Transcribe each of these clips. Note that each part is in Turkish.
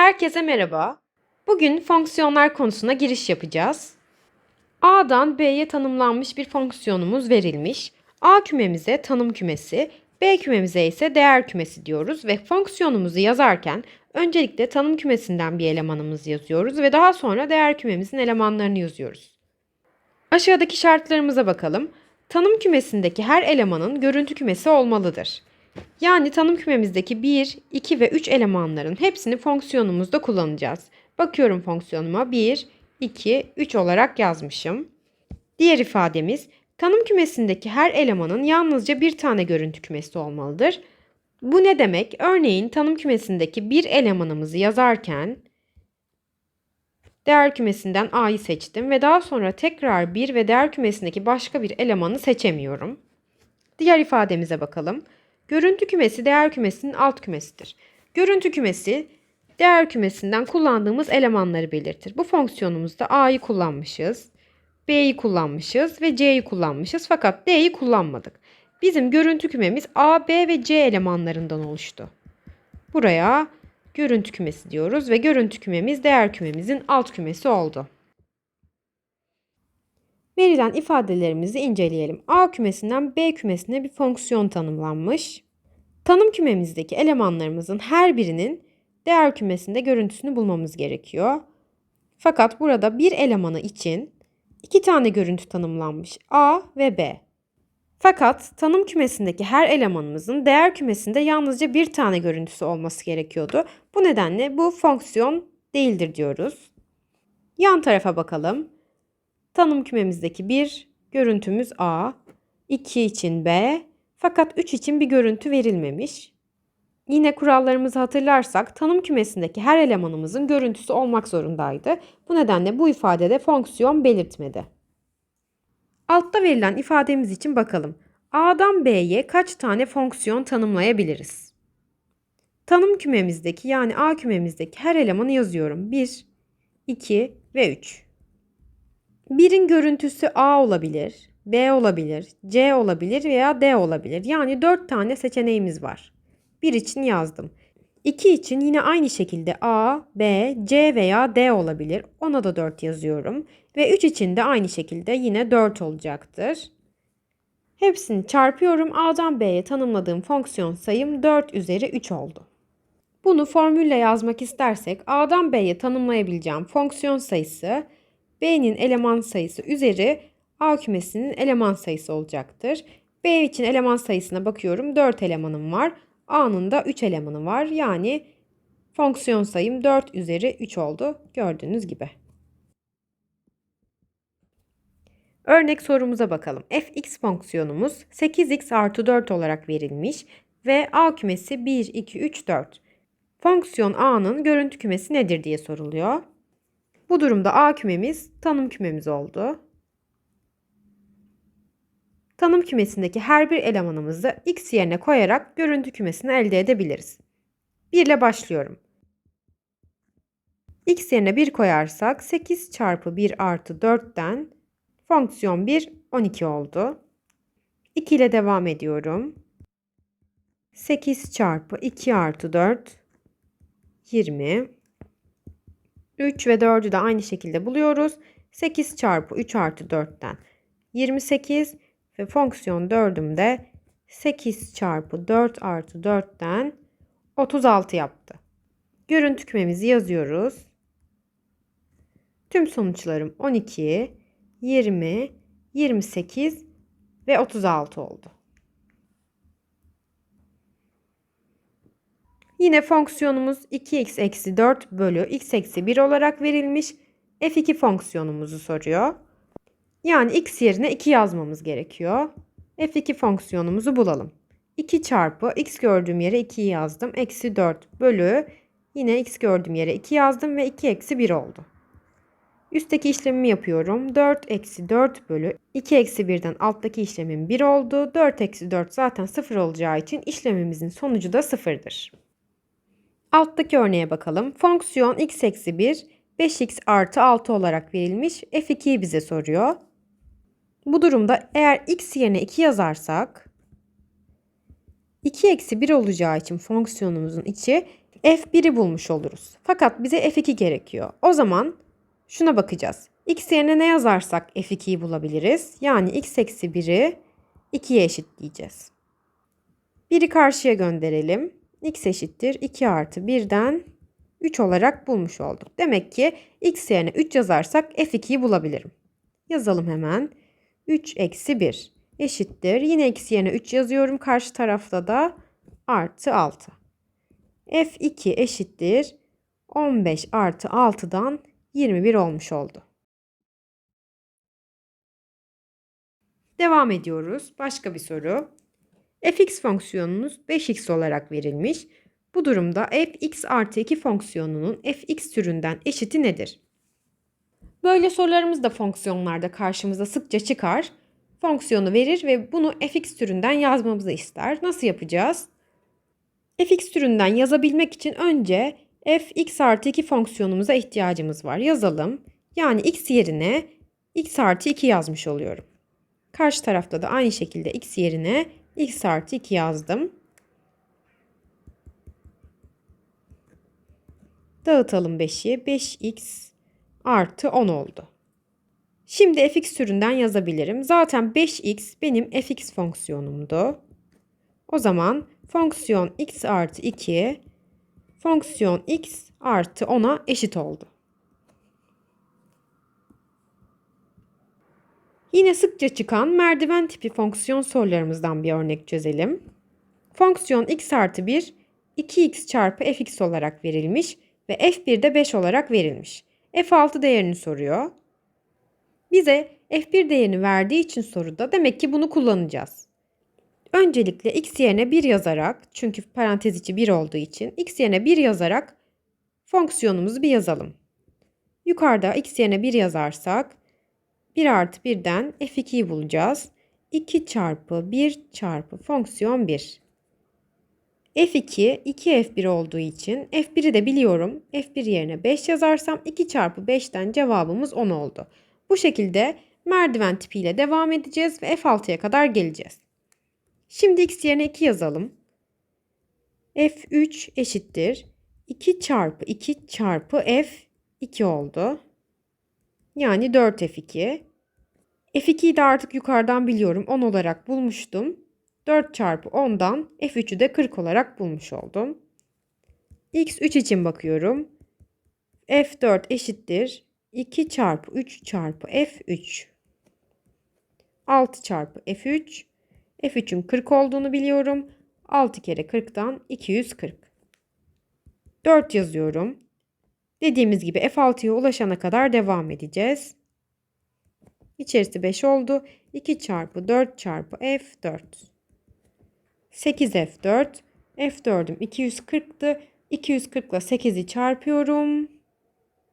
Herkese merhaba. Bugün fonksiyonlar konusuna giriş yapacağız. A'dan B'ye tanımlanmış bir fonksiyonumuz verilmiş. A kümemize tanım kümesi, B kümemize ise değer kümesi diyoruz ve fonksiyonumuzu yazarken öncelikle tanım kümesinden bir elemanımızı yazıyoruz ve daha sonra değer kümemizin elemanlarını yazıyoruz. Aşağıdaki şartlarımıza bakalım. Tanım kümesindeki her elemanın görüntü kümesi olmalıdır. Yani tanım kümemizdeki 1, 2 ve 3 elemanların hepsini fonksiyonumuzda kullanacağız. Bakıyorum fonksiyonuma 1, 2, 3 olarak yazmışım. Diğer ifademiz tanım kümesindeki her elemanın yalnızca bir tane görüntü kümesi olmalıdır. Bu ne demek? Örneğin tanım kümesindeki bir elemanımızı yazarken değer kümesinden A'yı seçtim ve daha sonra tekrar 1 ve değer kümesindeki başka bir elemanı seçemiyorum. Diğer ifademize bakalım. Görüntü kümesi değer kümesinin alt kümesidir. Görüntü kümesi değer kümesinden kullandığımız elemanları belirtir. Bu fonksiyonumuzda A'yı kullanmışız, B'yi kullanmışız ve C'yi kullanmışız fakat D'yi kullanmadık. Bizim görüntü kümemiz A, B ve C elemanlarından oluştu. Buraya görüntü kümesi diyoruz ve görüntü kümemiz değer kümemizin alt kümesi oldu. Verilen ifadelerimizi inceleyelim. A kümesinden B kümesine bir fonksiyon tanımlanmış. Tanım kümemizdeki elemanlarımızın her birinin değer kümesinde görüntüsünü bulmamız gerekiyor. Fakat burada bir elemanı için iki tane görüntü tanımlanmış. A ve B. Fakat tanım kümesindeki her elemanımızın değer kümesinde yalnızca bir tane görüntüsü olması gerekiyordu. Bu nedenle bu fonksiyon değildir diyoruz. Yan tarafa bakalım. Tanım kümemizdeki bir görüntümüz A, 2 için B, fakat 3 için bir görüntü verilmemiş. Yine kurallarımızı hatırlarsak tanım kümesindeki her elemanımızın görüntüsü olmak zorundaydı. Bu nedenle bu ifadede fonksiyon belirtmedi. Altta verilen ifademiz için bakalım. A'dan B'ye kaç tane fonksiyon tanımlayabiliriz? Tanım kümemizdeki yani A kümemizdeki her elemanı yazıyorum. 1, 2 ve 3. 1'in görüntüsü A olabilir, B olabilir, C olabilir veya D olabilir. Yani 4 tane seçeneğimiz var. 1 için yazdım. 2 için yine aynı şekilde A, B, C veya D olabilir. Ona da 4 yazıyorum. Ve 3 için de aynı şekilde yine 4 olacaktır. Hepsini çarpıyorum. A'dan B'ye tanımladığım fonksiyon sayım 4 üzeri 3 oldu. Bunu formülle yazmak istersek A'dan B'ye tanımlayabileceğim fonksiyon sayısı B'nin eleman sayısı üzeri A kümesinin eleman sayısı olacaktır. B için eleman sayısına bakıyorum. 4 elemanım var. A'nın da 3 elemanı var. Yani fonksiyon sayım 4 üzeri 3 oldu. Gördüğünüz gibi. Örnek sorumuza bakalım. fx fonksiyonumuz 8x artı 4 olarak verilmiş ve A kümesi 1, 2, 3, 4. Fonksiyon A'nın görüntü kümesi nedir diye soruluyor. Bu durumda A kümemiz tanım kümemiz oldu. Tanım kümesindeki her bir elemanımızı x yerine koyarak görüntü kümesini elde edebiliriz. 1 ile başlıyorum. x yerine 1 koyarsak 8 çarpı 1 artı 4'ten fonksiyon 1 12 oldu. 2 ile devam ediyorum. 8 çarpı 2 artı 4 20. 3 ve 4'ü de aynı şekilde buluyoruz. 8 çarpı 3 artı 4'ten 28 ve fonksiyon 4'üm de 8 çarpı 4 artı 4'ten 36 yaptı. Görüntü kümemizi yazıyoruz. Tüm sonuçlarım 12, 20, 28 ve 36 oldu. Yine fonksiyonumuz 2x eksi 4 bölü x eksi 1 olarak verilmiş. f2 fonksiyonumuzu soruyor. Yani x yerine 2 yazmamız gerekiyor. f2 fonksiyonumuzu bulalım. 2 çarpı x gördüğüm yere 2'yi yazdım. Eksi 4 bölü yine x gördüğüm yere 2 yazdım ve 2 eksi 1 oldu. Üstteki işlemimi yapıyorum. 4 eksi 4 bölü 2 eksi 1'den alttaki işlemim 1 oldu. 4 eksi 4 zaten 0 olacağı için işlemimizin sonucu da 0'dır. Alttaki örneğe bakalım. Fonksiyon x eksi 1 5x artı 6 olarak verilmiş. f2'yi bize soruyor. Bu durumda eğer x yerine 2 yazarsak 2 eksi 1 olacağı için fonksiyonumuzun içi f1'i bulmuş oluruz. Fakat bize f2 gerekiyor. O zaman şuna bakacağız. x yerine ne yazarsak f2'yi bulabiliriz. Yani x eksi 1'i 2'ye eşitleyeceğiz. 1'i karşıya gönderelim. X eşittir 2 artı 1'den 3 olarak bulmuş olduk. Demek ki x yerine 3 yazarsak f2'yi bulabilirim. Yazalım hemen. 3 eksi 1 eşittir. Yine x yerine 3 yazıyorum. Karşı tarafta da artı 6. f2 eşittir. 15 artı 6'dan 21 olmuş oldu. Devam ediyoruz. Başka bir soru. Fx fonksiyonunuz 5x olarak verilmiş. Bu durumda fx artı 2 fonksiyonunun fx türünden eşiti nedir? Böyle sorularımız da fonksiyonlarda karşımıza sıkça çıkar. Fonksiyonu verir ve bunu fx türünden yazmamızı ister. Nasıl yapacağız? fx türünden yazabilmek için önce fx artı 2 fonksiyonumuza ihtiyacımız var. Yazalım. Yani x yerine x artı 2 yazmış oluyorum. Karşı tarafta da aynı şekilde x yerine x artı 2 yazdım. Dağıtalım 5'i. 5x artı 10 oldu. Şimdi fx türünden yazabilirim. Zaten 5x benim fx fonksiyonumdu. O zaman fonksiyon x artı 2 fonksiyon x artı 10'a eşit oldu. Yine sıkça çıkan merdiven tipi fonksiyon sorularımızdan bir örnek çözelim. Fonksiyon x artı 1 2x çarpı fx olarak verilmiş ve f1 de 5 olarak verilmiş. f6 değerini soruyor. Bize f1 değerini verdiği için soruda demek ki bunu kullanacağız. Öncelikle x yerine 1 yazarak çünkü parantez içi 1 olduğu için x yerine 1 yazarak fonksiyonumuzu bir yazalım. Yukarıda x yerine 1 yazarsak 1 artı 1'den f2'yi bulacağız. 2 çarpı 1 çarpı fonksiyon 1. F2 2F1 olduğu için F1'i de biliyorum. F1 yerine 5 yazarsam 2 çarpı 5'ten cevabımız 10 oldu. Bu şekilde merdiven tipiyle devam edeceğiz ve F6'ya kadar geleceğiz. Şimdi x yerine 2 yazalım. F3 eşittir. 2 çarpı 2 çarpı F2 oldu. Yani 4F2. F2'yi de artık yukarıdan biliyorum. 10 olarak bulmuştum. 4 çarpı 10'dan F3'ü de 40 olarak bulmuş oldum. X3 için bakıyorum. F4 eşittir. 2 çarpı 3 çarpı F3. 6 çarpı F3. F3'ün 40 olduğunu biliyorum. 6 kere 40'dan 240. 4 yazıyorum. Dediğimiz gibi F6'ya ulaşana kadar devam edeceğiz. İçerisi 5 oldu. 2 çarpı 4 çarpı F4. 8F4. F4'üm 240'tı. 240 ile 8'i çarpıyorum.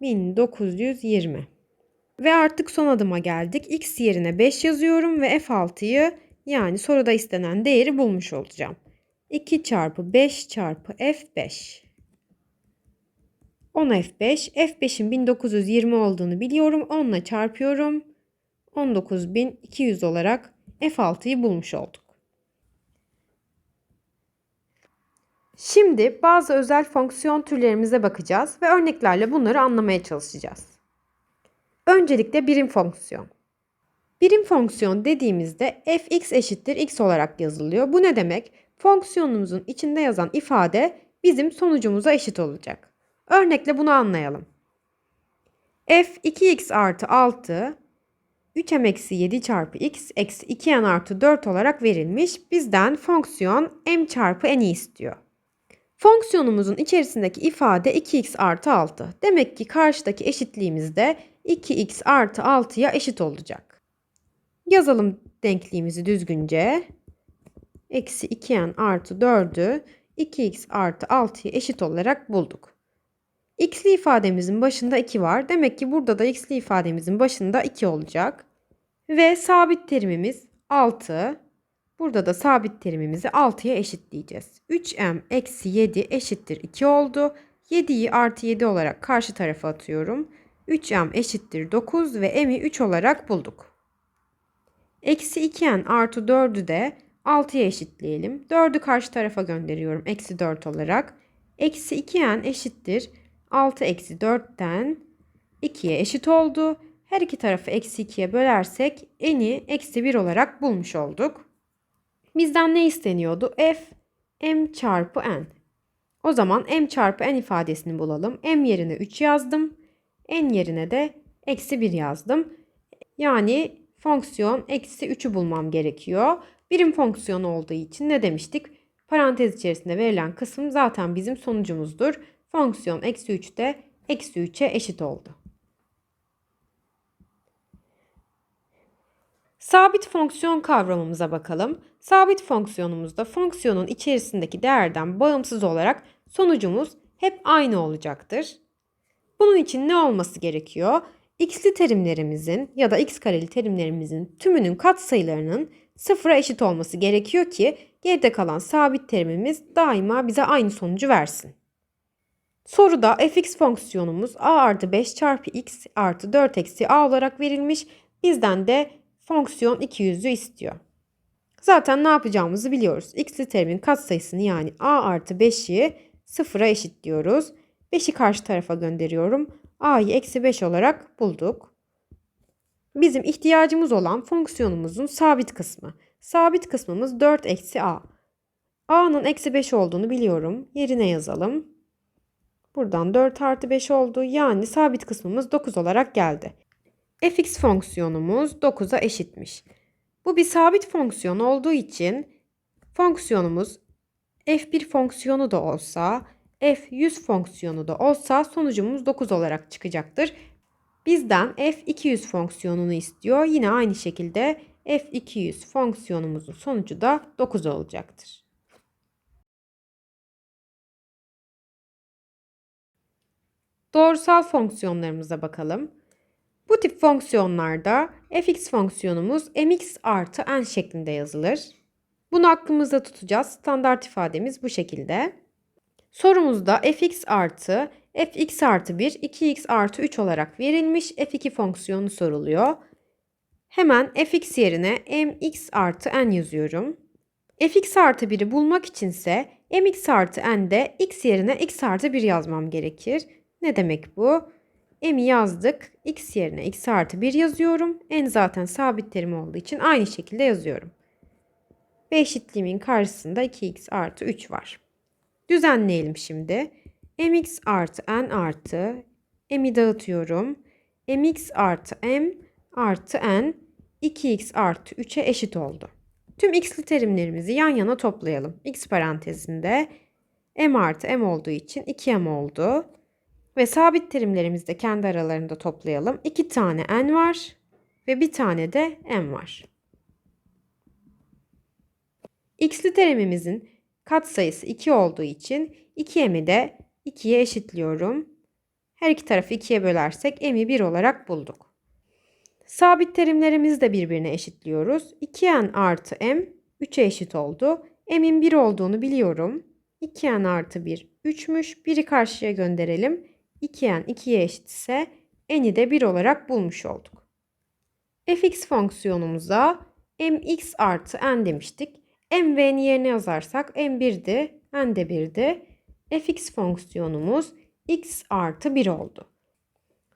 1920. Ve artık son adıma geldik. X yerine 5 yazıyorum ve F6'yı yani soruda istenen değeri bulmuş olacağım. 2 çarpı 5 çarpı F5. 10 F5. F5'in 1920 olduğunu biliyorum. 10 ile çarpıyorum. 19200 olarak F6'yı bulmuş olduk. Şimdi bazı özel fonksiyon türlerimize bakacağız ve örneklerle bunları anlamaya çalışacağız. Öncelikle birim fonksiyon. Birim fonksiyon dediğimizde fx eşittir x olarak yazılıyor. Bu ne demek? Fonksiyonumuzun içinde yazan ifade bizim sonucumuza eşit olacak. Örnekle bunu anlayalım. f 2x artı 6 3m eksi 7 çarpı x eksi 2n artı 4 olarak verilmiş. Bizden fonksiyon m çarpı n'i istiyor. Fonksiyonumuzun içerisindeki ifade 2x artı 6. Demek ki karşıdaki eşitliğimizde 2x artı 6'ya eşit olacak. Yazalım denkliğimizi düzgünce. Eksi 2n artı 4'ü 2x artı 6'ya eşit olarak bulduk. X'li ifademizin başında 2 var. Demek ki burada da x'li ifademizin başında 2 olacak. Ve sabit terimimiz 6. Burada da sabit terimimizi 6'ya eşitleyeceğiz. 3m eksi 7 eşittir 2 oldu. 7'yi artı 7 olarak karşı tarafa atıyorum. 3m eşittir 9 ve m'i 3 olarak bulduk. Eksi 2n artı 4'ü de 6'ya eşitleyelim. 4'ü karşı tarafa gönderiyorum. Eksi 4 olarak. Eksi 2n eşittir 6 eksi 4'ten 2'ye eşit oldu. Her iki tarafı eksi 2'ye bölersek n'i eksi 1 olarak bulmuş olduk. Bizden ne isteniyordu? f m çarpı n. O zaman m çarpı n ifadesini bulalım. m yerine 3 yazdım. n yerine de eksi 1 yazdım. Yani fonksiyon eksi 3'ü bulmam gerekiyor. Birim fonksiyon olduğu için ne demiştik? Parantez içerisinde verilen kısım zaten bizim sonucumuzdur. Fonksiyon eksi 3 de eksi 3'e eşit oldu. Sabit fonksiyon kavramımıza bakalım. Sabit fonksiyonumuzda fonksiyonun içerisindeki değerden bağımsız olarak sonucumuz hep aynı olacaktır. Bunun için ne olması gerekiyor? x'li terimlerimizin ya da x kareli terimlerimizin tümünün katsayılarının sıfıra eşit olması gerekiyor ki geride kalan sabit terimimiz daima bize aynı sonucu versin. Soruda fx fonksiyonumuz a artı 5 çarpı x artı 4 eksi a olarak verilmiş. Bizden de fonksiyon 200'ü istiyor. Zaten ne yapacağımızı biliyoruz. x'li terimin katsayısını yani a artı 5'i sıfıra eşitliyoruz. 5'i karşı tarafa gönderiyorum. a'yı eksi 5 olarak bulduk. Bizim ihtiyacımız olan fonksiyonumuzun sabit kısmı. Sabit kısmımız 4 eksi a. a'nın eksi 5 olduğunu biliyorum. Yerine yazalım. Buradan 4 artı 5 oldu. Yani sabit kısmımız 9 olarak geldi. fx fonksiyonumuz 9'a eşitmiş. Bu bir sabit fonksiyon olduğu için fonksiyonumuz f1 fonksiyonu da olsa, f100 fonksiyonu da olsa sonucumuz 9 olarak çıkacaktır. Bizden f200 fonksiyonunu istiyor. Yine aynı şekilde f200 fonksiyonumuzun sonucu da 9 olacaktır. Doğrusal fonksiyonlarımıza bakalım. Bu tip fonksiyonlarda fx fonksiyonumuz mx artı n şeklinde yazılır. Bunu aklımızda tutacağız. Standart ifademiz bu şekilde. Sorumuzda fx artı fx artı 1, 2x artı 3 olarak verilmiş f2 fonksiyonu soruluyor. Hemen fx yerine mx artı n yazıyorum. fx artı 1'i bulmak içinse mx artı n'de x yerine x artı 1 yazmam gerekir. Ne demek bu? M'i yazdık. X yerine x artı 1 yazıyorum. N zaten sabit terim olduğu için aynı şekilde yazıyorum. Ve eşitliğimin karşısında 2x artı 3 var. Düzenleyelim şimdi. mx artı n artı m'i dağıtıyorum. mx artı m artı n 2x artı 3'e eşit oldu. Tüm x'li terimlerimizi yan yana toplayalım. x parantezinde m artı m olduğu için 2m oldu. Ve sabit terimlerimizi de kendi aralarında toplayalım. 2 tane n var ve bir tane de m var. x'li terimimizin katsayısı 2 olduğu için 2m'i de 2'ye eşitliyorum. Her iki tarafı 2'ye bölersek m'i 1 olarak bulduk. Sabit terimlerimizi de birbirine eşitliyoruz. 2n artı m 3'e eşit oldu. m'in 1 olduğunu biliyorum. 2n artı 1 3'müş. 1'i karşıya gönderelim. 2n 2'ye eşitse n'i de 1 olarak bulmuş olduk. fx fonksiyonumuza mx artı n demiştik. m ve n yerine yazarsak m 1'di, n de 1'di. fx fonksiyonumuz x artı 1 oldu.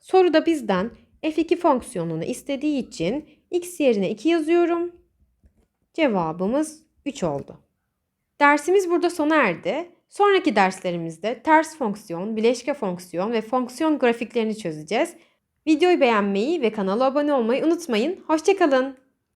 Soruda bizden f2 fonksiyonunu istediği için x yerine 2 yazıyorum. Cevabımız 3 oldu. Dersimiz burada sona erdi. Sonraki derslerimizde ters fonksiyon, bileşke fonksiyon ve fonksiyon grafiklerini çözeceğiz. Videoyu beğenmeyi ve kanala abone olmayı unutmayın. Hoşçakalın.